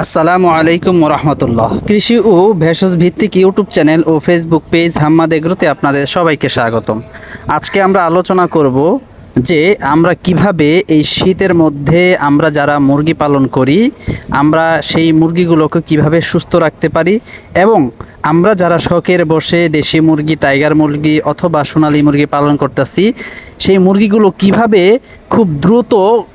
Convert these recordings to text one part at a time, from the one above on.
আসসালামু আলাইকুম রহমতুল্লাহ কৃষি ও ভেষজ ভিত্তিক ইউটিউব চ্যানেল ও ফেসবুক পেজ হাম্মাদ এগ্রোতে আপনাদের সবাইকে স্বাগতম। আজকে আমরা আলোচনা করব যে আমরা কীভাবে এই শীতের মধ্যে আমরা যারা মুরগি পালন করি, আমরা সেই মুরগিগুলোকে কীভাবে সুস্থ রাখতে পারি এবং আমরা যারা শখের বসে দেশি মুরগি টাইগার মুরগি অথবা সোনালী মুরগি পালন করতেছি, সেই মুরগিগুলো কীভাবে খুব দ্রুত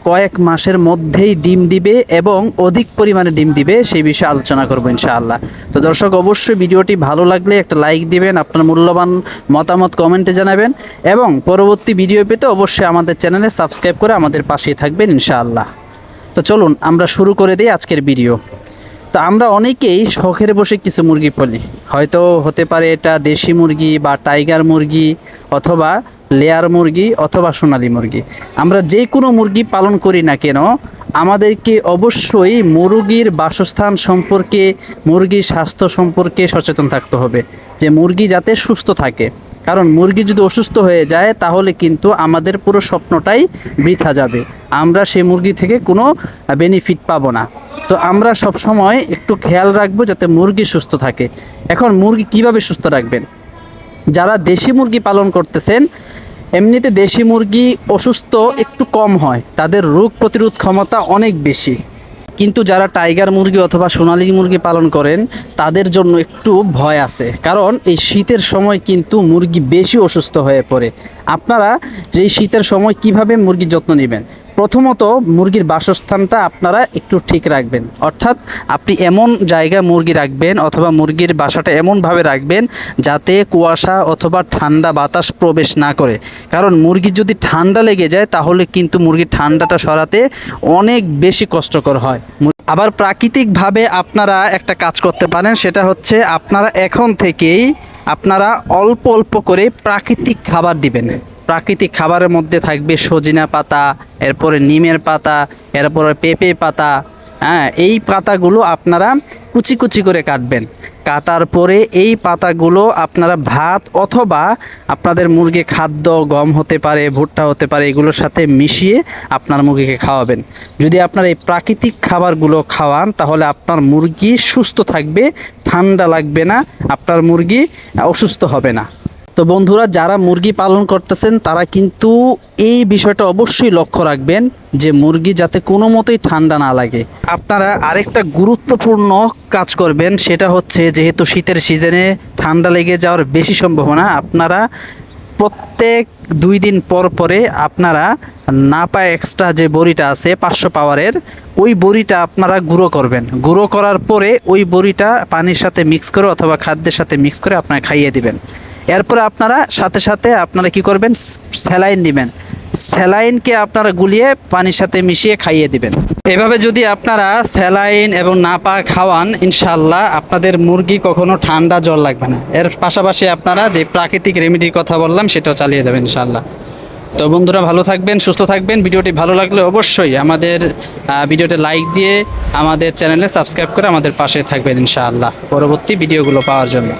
কয়েক মাসের মধ্যেই ডিম দিবে এবং অধিক পরিমাণে ডিম দিবে, সেই বিষয়ে আলোচনা করব ইনশাআল্লাহ। তো দর্শক, অবশ্যই ভিডিওটি ভালো লাগলে একটা লাইক দিবেন, আপনার মূল্যবান মতামত কমেন্টে জানাবেন এবং পরবর্তী ভিডিও পেতে অবশ্যই আমাদের চ্যানেলে সাবস্ক্রাইব করে আমাদের পাশেই থাকবেন ইনশাআল্লাহ। তো চলুন, আমরা শুরু করে দিই আজকের ভিডিও। তো আমরা অনেকেই শখের বসে কিছু মুরগি পালি। হয়তো হতে পারে এটা দেশি মুরগি বা টাইগার মুরগি অথবা লেয়ার মুরগি অথবা সোনালী মুরগি। আমরা যে কোনো মুরগি পালন করি না কেন, আমাদেরকে অবশ্যই মুরগির বাসস্থান সম্পর্কে, মুরগির স্বাস্থ্য সম্পর্কে সচেতন থাকতে হবে যে মুরগি যাতে সুস্থ থাকে। কারণ মুরগি যদি অসুস্থ হয়ে যায়, তাহলে কিন্তু আমাদের পুরো স্বপ্নটাই বৃথা যাবে। আমরা সেই মুরগি থেকে কোনো বেনিফিট পাবো না। তো আমরা সব সময় একটু খেয়াল রাখব যাতে মুরগি সুস্থ থাকে। এখন মুরগি কীভাবে সুস্থ রাখবেন? যারা দেশি মুরগি পালন করতেছেন, এমনিতে দেশি মুরগি অসুস্থ একটু কম হয়। তাদের রোগ প্রতিরোধ ক্ষমতা অনেক বেশি। কিন্তু যারা টাইগার মুরগি অথবা সোনালী মুরগি পালন করেন, তাদের জন্য একটু ভয় আছে। কারণ এই শীতের সময় কিন্তু মুরগি বেশি অসুস্থ হয়ে পড়ে। আপনারা এই শীতের সময় কীভাবে মুরগির যত্ন নেবেন? প্রথমত মুরগির বাসস্থানটা আপনারা একটু ঠিক রাখবেন। অর্থাৎ আপনি এমন জায়গায় মুরগি রাখবেন অথবা মুরগির বাসাটা এমনভাবে রাখবেন যাতে কুয়াশা অথবা ঠান্ডা বাতাস প্রবেশ না করে। কারণ মুরগির যদি ঠান্ডা লেগে যায়, তাহলে কিন্তু মুরগির ঠান্ডাটা সরাতে অনেক বেশি কষ্টকর হয়। আবার প্রাকৃতিকভাবে আপনারা একটা কাজ করতে পারেন, সেটা হচ্ছে আপনারা এখন থেকেই আপনারা অল্প অল্প করে প্রাকৃতিক খাবার দিবেন। প্রাকৃতিক খাবারের মধ্যে থাকবে সজিনা পাতা, এরপরে নিমের পাতা, এরপরে পেঁপে পাতা। হ্যাঁ এই পাতাগুলো আপনারা কুচি কুচি করে কাটবেন। কাটার পরে এই পাতাগুলো আপনারা ভাত অথবা আপনাদের মুরগি খাদ্য, গম হতে পারে, ভুট্টা হতে পারে, এগুলোর সাথে মিশিয়ে আপনার মুরগিকে খাওয়াবেন। যদি আপনার এই প্রাকৃতিক খাবারগুলো খাওয়ান, তাহলে আপনার মুরগি সুস্থ থাকবে, ঠান্ডা লাগবে না, আপনার মুরগি অসুস্থ হবে না। তো বন্ধুরা, যারা মুরগি পালন করতেছেন, তারা কিন্তু এই বিষয়টা অবশ্যই লক্ষ্য রাখবেন যে মুরগি যাতে কোনো মতোই ঠান্ডা না লাগে। আপনারা আরেকটা গুরুত্বপূর্ণ কাজ করবেন, সেটা হচ্ছে যেহেতু শীতের সিজনে ঠান্ডা লেগে যাওয়ার বেশি সম্ভাবনা, আপনারা প্রত্যেক দুই দিন পর পরে আপনারা নাপা এক্সট্রা যে বড়িটা আছে, পাঁচশো পাওয়ারের, ওই বড়িটা আপনারা গুঁড়ো করবেন। গুঁড়ো করার পরে ওই বড়িটা পানির সাথে মিক্স করে অথবা খাদ্যের সাথে মিক্স করে আপনারা খাইয়ে দিবেন। এরপরে আপনারা সাথে সাথে আপনারা কি করবেন? স্যালাইন নেবেন স্যালাইনকে আপনারা গুলিয়ে পানির সাথে মিশিয়ে খাইয়ে দিবেন। এভাবে যদি আপনারা স্যালাইন এবং নাপা খাওয়ান ইনশাল্লাহ আপনাদের মুরগি কখনো ঠান্ডা জল লাগবে না। এর পাশাপাশি আপনারা যে প্রাকৃতিক রেমেডির কথা বললাম, সেটাও চালিয়ে যাবেন ইনশাল্লাহ তো বন্ধুরা, ভালো থাকবেন, সুস্থ থাকবেন। ভিডিওটি ভালো লাগলে অবশ্যই আমাদের ভিডিওটি লাইক দিয়ে আমাদের চ্যানেলে সাবস্ক্রাইব করে আমাদের পাশে থাকবেন, ইনশাআল্লাহ। পরবর্তী ভিডিওগুলো পাওয়ার জন্য।